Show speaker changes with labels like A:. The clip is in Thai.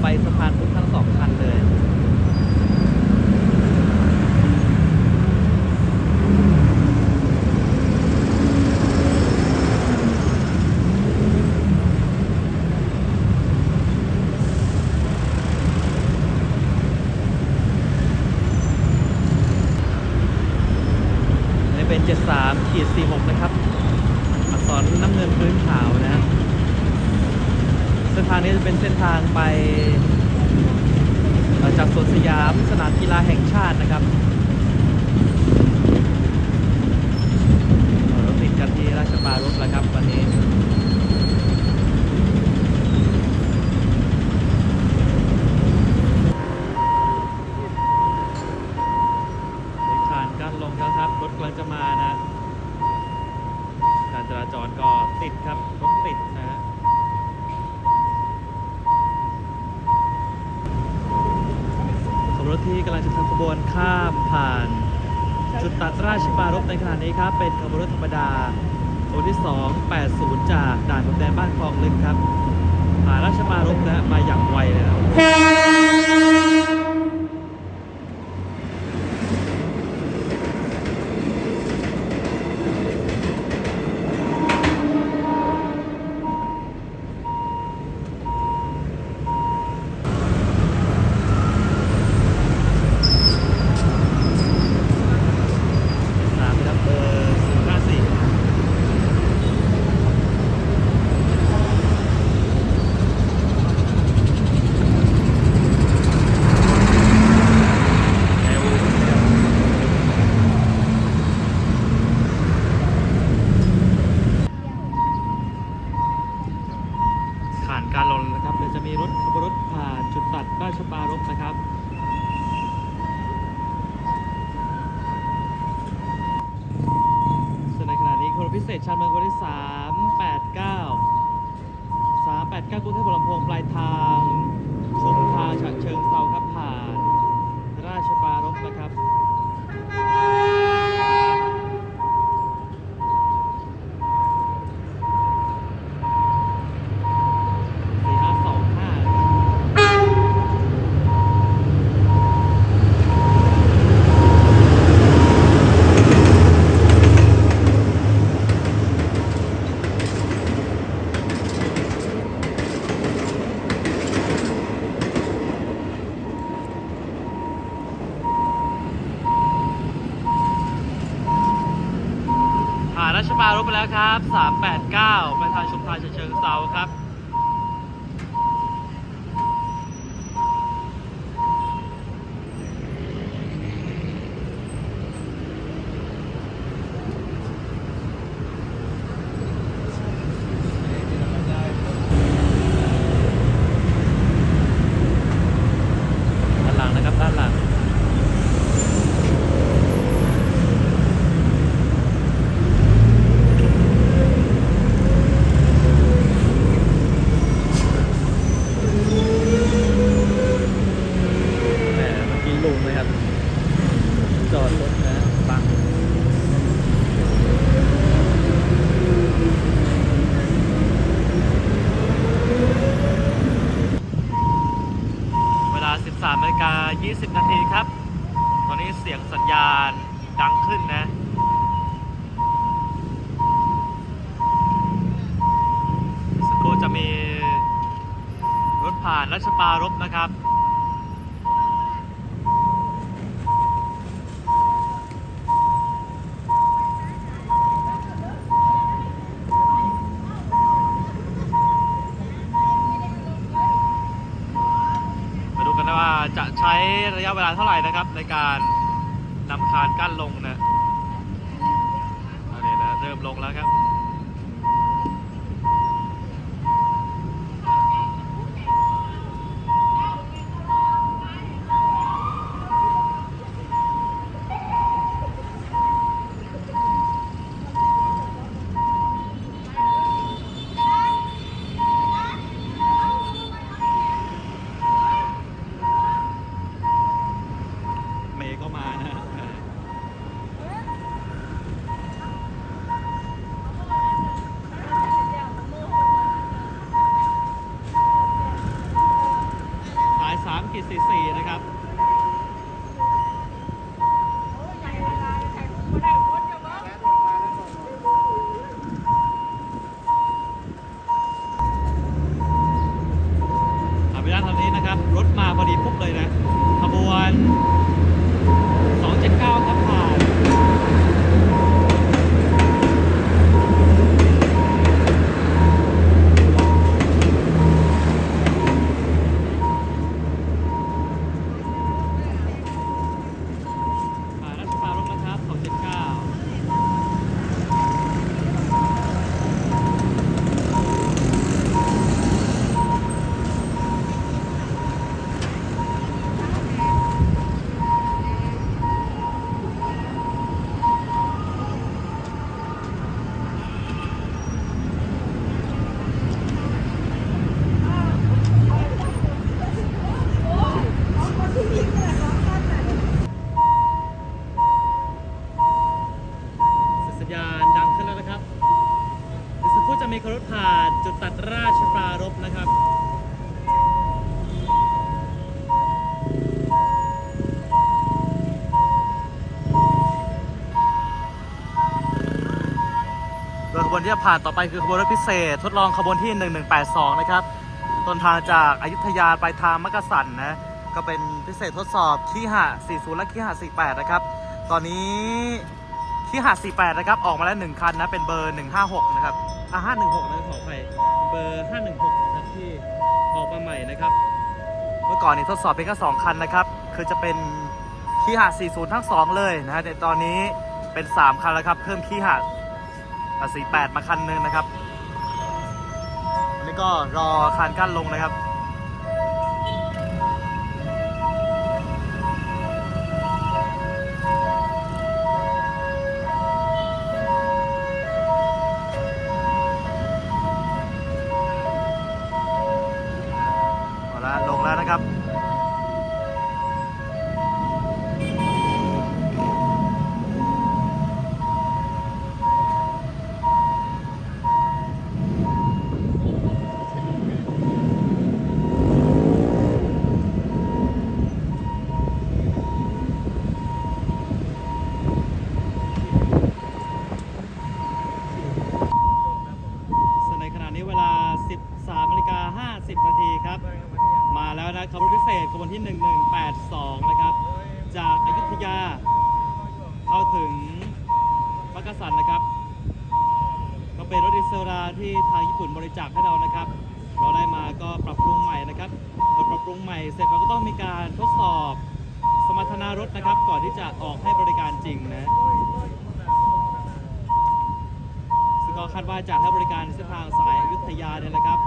A: ไปสะพานพุทธทั้งสองคันเลยเป็น 73ขีด46 นะครับ อักษรน้ำเงินพื้นขาวนะ เส้นทางนี้จะเป็นเส้นทางไปจากสวนสยามสนามกีฬาแห่งชาตินะครับเออรถติดกันที่ราชปารถแล้วครับวันนี้ผ่านการลงแล้วครับรถกำลังจะมานะ การจราจรก็ติดครับรถติดนะฮะขบวนรถ ที่กำลังจะทำขบวนข้ามผ่าน จุดตัดราชปรารบในขณะนี้ครับ เป็นขบวนรถธรรมดาขบวนที่ 280 จากด่านพรมแดนบ้านคลองลึกครับผ่านราชปรารบนะมาอย่างไวเลยนะครับ สามครับเบอร์ศูนย์ห้าสี่เร็วผ่านการลงนะครับเดี๋ยวจะมีรถขบวนรถผ่านจุดตัดราชปรารภนะครับ ส่วนในขณะนี้ขบวนพิเศษ ชานเมืองวันที่ 389 389กรุงเทพบรมพงปลายทางชุมทางฉะเชิงเซาครับผ่าน ราชปรารกนะครับ สี่ห้าสองห้านะครับ ผ่านราช ปารถไปแล้วครับ 389 ประธานชุมทางเชิงเซาครับ ด้านหลังนะครับ ด้านหลัง แหมเมื่อกี้ลุงเลยครับ จอดรถนะบังเวลา 13นาฬิกา20 นาทีครับ ตอนนี้เสียงสัญญาณดังขึ้นนะ สักครู่จะ มีรถผ่านรัชปารบนะครับ มาดูกันนะว่าจะใช้ระยะเวลาเท่าไหร่นะครับ ในการนำคานกั้นลงนะอันนี้นะเริ่มลงแล้วครับ มีรถผ่านจุดตัดราชปรารภนะครับโดยขบวนที่จะผ่านต่อไปคือขบวนรถพิเศษ ทดลองขบวนที่ 1182 นะครับต้นทางจากอายุทยาไปทางมักกะสันนะ ก็เป็นพิเศษทดสอบขี้หะ40 และขี้หะ48 นะครับ ตอนนี้ ขี้หะ48 นะครับ ออกมาแล้ว 1 คันนะ เป็นเบอร์ 156 นะครับ อะ516 นะขอไปเบอร์ 516 นะครับที่ออกมาใหม่นะครับ เมื่อก่อนนี่ทดสอบเพียงแค่2คันนะครับ คือจะเป็นขี้หะ40 ทั้ง 2 เลยนะฮะแต่ตอนนี้เป็น 3 คันแล้วครับ เพิ่มขี้หะสี่แปดมาคันหนึงนะครับอันนี้ก็รอคันกั้นลงนะครับ นะขบวนพิเศษขบวนที่ 1182 นะครับ จากอยุทยาเข้าถึงมักกะสันนะครับ ก็เป็นรถดีเซลราที่ทางญี่ปุ่นบริจาคให้เรานะครับ เราได้มาก็ปรับปรุงใหม่นะครับพอปรับปรุงใหม่เสร็จเราก็ต้องมีการทดสอบสมรรถนะรถนะครับ ก่อนที่จะออกให้บริการจริงนะซึ่งก็คาดว่าจะให้บริการเส้นทางสายอยุธยาเนี่ยแหละครับ